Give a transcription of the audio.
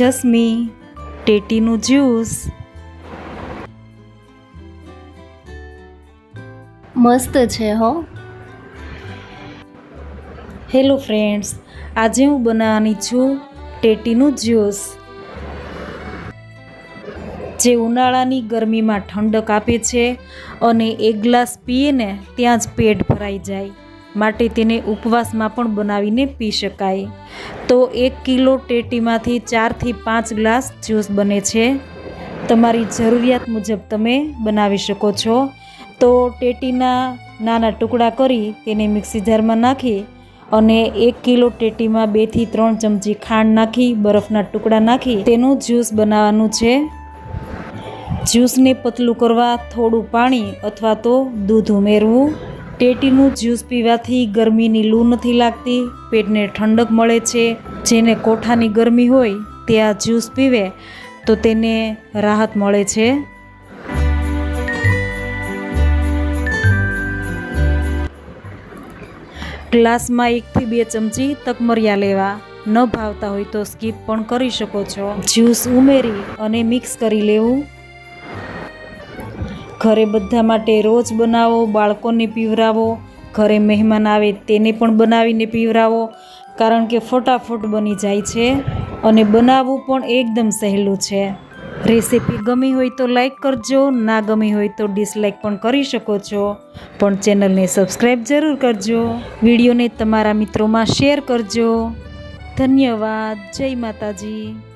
જસમી ટેટીનું juice મસ્ત છે હો. હેલો ફ્રેન્ડ્સ આજે હું બનાવવાની છું ટેટીનું જ્યુસ. જે ઉનાળાની ગરમીમાં ઠંડક આપે છે અને એક ગ્લાસ પીએ ને ત્યાં જ પેટ ભરાઈ જાય. માટે તેને ઉપવાસમાં પણ બનાવીને પી શકાય. તો એક કિલો ટેટીમાંથી ચારથી પાંચ ગ્લાસ જ્યુસ બને છે. તમારી જરૂરિયાત મુજબ તમે બનાવી શકો છો. તો ટેટીના નાના ટુકડા કરી તેને મિક્સી જારમાં નાખી અને એક કિલો ટેટીમાં બેથી ત્રણ ચમચી ખાંડ નાખી, બરફના ટુકડા નાખી તેનું જ્યુસ બનાવવાનું છે. જ્યુસને પતલું કરવા થોડું પાણી અથવા તો દૂધ ઉમેરવું. ટેટીનું જ્યુસ પીવાથી ગરમીની લૂ નથી લાગતી, પેટને ઠંડક મળે છે. જેને કોઠાની ગરમી હોય, તે આ જ્યુસ પીવે, તો તેને રાહત મળે છે. ગ્લાસમાં એકથી બે ચમચી તકમરિયા લેવા. ન ભાવતા હોય તો સ્કીપ પણ કરી શકો છો. જ્યુસ ઉમેરી અને મિક્સ કરી લેવું. ઘરે બધા માટે રોજ બનાવો, બાળકોને પીવરાવો, ઘરે મહેમાન આવે તેને પણ બનાવીને પીવરાવો, કારણ કે ફટાફટ બની જાય છે અને બનાવવું પણ એકદમ સહેલું છે. રેસીપી ગમી હોય તો લાઈક કરજો, ના ગમી હોય તો ડિસલાઇક પણ કરી શકો છો. પણ ચેનલને સબસ્ક્રાઈબ જરૂર કરજો. વિડીયોને તમારા મિત્રોમાં શેર કરજો. ધન્યવાદ. જય માતાજી.